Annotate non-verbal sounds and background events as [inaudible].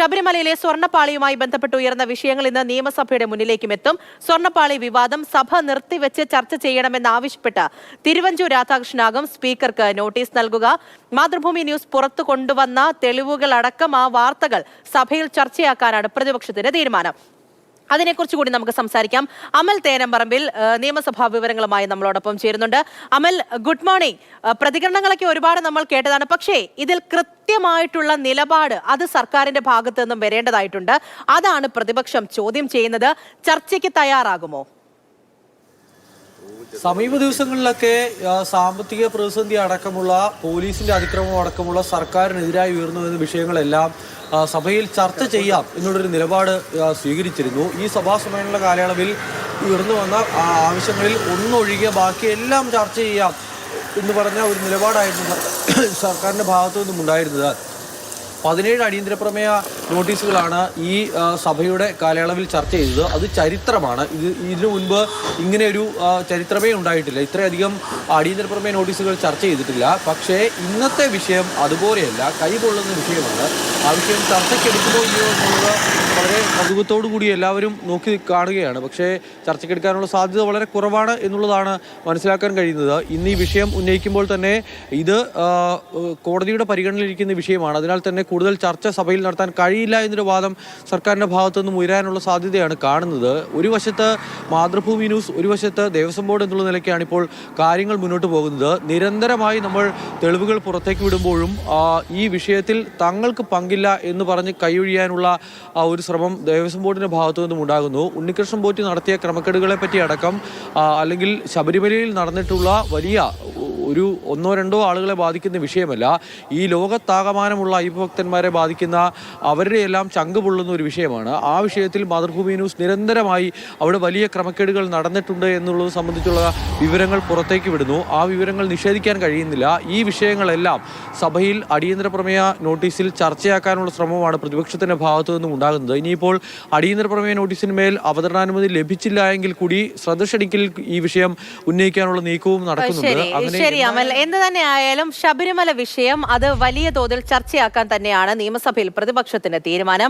ശബരിമലയിലെ സ്വർണപ്പാളിയുമായി ബന്ധപ്പെട്ട് ഉയർന്ന വിഷയങ്ങൾ ഇന്ന് നിയമസഭയുടെ മുന്നിലേക്കും എത്തും. സ്വർണപ്പാളി വിവാദം സഭ നിർത്തിവെച്ച് ചർച്ച ചെയ്യണമെന്നാവശ്യപ്പെട്ട് തിരുവഞ്ചൂർ രാധാകൃഷ്ണനാകും സ്പീക്കർക്ക് നോട്ടീസ് നൽകുക. മാതൃഭൂമി ന്യൂസ് പുറത്തു കൊണ്ടുവന്ന തെളിവുകളടക്കം ആ വാർത്തകൾ സഭയിൽ ചർച്ചയാക്കാനാണ് പ്രതിപക്ഷത്തിന്റെ തീരുമാനം. അതിനെക്കുറിച്ച് കൂടി നമുക്ക് സംസാരിക്കാം. അമൽ തേനമ്പറമ്പിൽ നിയമസഭാ വിവരങ്ങളുമായി നമ്മളോടൊപ്പം ചേരുന്നുണ്ട്. Amal good morning. പ്രതികരണങ്ങളൊക്കെ ഒരുപാട് നമ്മൾ കേട്ടതാണ്. പക്ഷേ ഇതിൽ കൃത്യമായിട്ടുള്ള നിലപാട് അത് സർക്കാരിന്റെ ഭാഗത്തു നിന്നും വരേണ്ടതായിട്ടുണ്ട്. അതാണ് പ്രതിപക്ഷം ചോദ്യം ചെയ്യുന്നത്. ചർച്ചയ്ക്ക് തയ്യാറാകുമോ? സമീപ ദിവസങ്ങളിലൊക്കെ സാമ്പത്തിക പ്രതിസന്ധി അടക്കമുള്ള പോലീസിന്റെ അതിക്രമം അടക്കമുള്ള സർക്കാരിനെതിരായി ഉയർന്നു വരുന്ന വിഷയങ്ങളെല്ലാം സഭയിൽ ചർച്ച ചെയ്യാം എന്നുള്ളൊരു നിലപാട് സ്വീകരിച്ചിരുന്നു. ഈ സഭാ സമ്മേളന കാലയളവിൽ ഉയർന്നു വന്ന ആവശ്യങ്ങളിൽ ഒന്നൊഴികെ ബാക്കിയെല്ലാം ചർച്ച ചെയ്യാം എന്ന് പറഞ്ഞ ഒരു നിലപാടായിരുന്നു [coughs] സർക്കാരിന്റെ ഭാഗത്തു നിന്നും ഉണ്ടായിരുന്നത് പതിനേഴ് അടിയന്തര പ്രമേയ നോട്ടീസുകളാണ് ഈ സഭയുടെ കാലയളവിൽ ചർച്ച ചെയ്തത്. അത് ചരിത്രമാണ്. ഇത് ഇതിനു മുൻപ് ഇങ്ങനെ ഒരു ചരിത്രമേ ഉണ്ടായിട്ടില്ല. ഇത്രയധികം അടിയന്തര പ്രമേയ നോട്ടീസുകൾ ചർച്ച ചെയ്തിട്ടില്ല. പക്ഷേ ഇന്നത്തെ വിഷയം അതുപോലെയല്ല. കൈകൊള്ളുന്ന വിഷയമാണ്. ആ വിഷയം ചർച്ചയ്ക്കെടുക്കുമോ ഇല്ലയോ എന്നുള്ളത് വളരെ കൗതുകത്തോടു കൂടി എല്ലാവരും നോക്കി കാണുകയാണ്. പക്ഷേ ചർച്ചയ്ക്കെടുക്കാനുള്ള സാധ്യത വളരെ കുറവാണ് എന്നുള്ളതാണ് മനസ്സിലാക്കാൻ കഴിയുന്നത്. ഇന്ന് ഈ വിഷയം ഉന്നയിക്കുമ്പോൾ തന്നെ ഇത് കോടതിയുടെ പരിഗണനയിലിരിക്കുന്ന വിഷയമാണ്. അതിനാൽ തന്നെ കൂടുതൽ ചർച്ച സഭയിൽ നടത്താൻ കഴിയില്ല എന്നൊരു വാദം സർക്കാരിന്റെ ഭാഗത്തു നിന്നും ഉയരാനുള്ള സാധ്യതയാണ് കാണുന്നത്. ഒരു വശത്ത് മാതൃഭൂമി ന്യൂസ് ഒരു വശത്ത് ദേവസ്വം ബോർഡ് എന്നുള്ള നിലയ്ക്കാണ് ഇപ്പോൾ കാര്യങ്ങൾ മുന്നോട്ട് പോകുന്നത്. നിരന്തരമായി നമ്മൾ തെളിവുകൾ പുറത്തേക്ക് വിടുമ്പോഴും ഈ വിഷയത്തിൽ തങ്ങൾക്ക് പങ്കില്ല എന്ന് പറഞ്ഞ് കൈയൊഴിയാനുള്ള ഒരു ശ്രമം ദേവസ്വം ബോർഡിന്റെ ഭാഗത്തു നിന്നും ഉണ്ടാകുന്നു. ഉണ്ണികൃഷ്ണൻ പോറ്റി നടത്തിയ ക്രമക്കേടുകളെ പറ്റി അടക്കം അല്ലെങ്കിൽ ശബരിമലയിൽ നടന്നിട്ടുള്ള വലിയ ഒരു ഒന്നോ രണ്ടോ ആളുകളെ ബാധിക്കുന്ന വിഷയമല്ല. ഈ ലോകത്താകമാനമുള്ള അയ്യപ്പഭക്തന്മാരെ ബാധിക്കുന്ന അവരുടെ എല്ലാം ചങ്ക് പൊള്ളുന്ന ഒരു വിഷയമാണ്. ആ വിഷയത്തിൽ മാതൃഭൂമി ന്യൂസ് നിരന്തരമായി അവിടെ വലിയ ക്രമക്കേടുകൾ നടന്നിട്ടുണ്ട് എന്നുള്ളത് സംബന്ധിച്ചുള്ള വിവരങ്ങൾ പുറത്തേക്ക് വിടുന്നു. ആ വിവരങ്ങൾ നിഷേധിക്കാൻ കഴിയുന്നില്ല. ഈ വിഷയങ്ങളെല്ലാം സഭയിൽ അടിയന്തര പ്രമേയ നോട്ടീസിൽ ചർച്ചയാക്കാനുള്ള ശ്രമമാണ് പ്രതിപക്ഷത്തിന്റെ ഭാഗത്തു നിന്നും ഉണ്ടാകുന്നത്. ഇനിയിപ്പോൾ അടിയന്തര പ്രമേയ നോട്ടീസിന്മേൽ അവതരണാനുമതി ലഭിച്ചില്ല എങ്കിൽ കൂടി ശ്രദ്ധ ക്ഷണിക്കൽ ഈ വിഷയം ഉന്നയിക്കാനുള്ള നീക്കവും നടക്കുന്നുണ്ട്. അങ്ങനെ അമൽ എന്ത് തന്നെ ആയാലും ശബരിമല വിഷയം അത് വലിയ തോതിൽ ചർച്ചയാക്കാൻ തന്നെയാണ് നിയമസഭയിൽ പ്രതിപക്ഷത്തിന്റെ തീരുമാനം.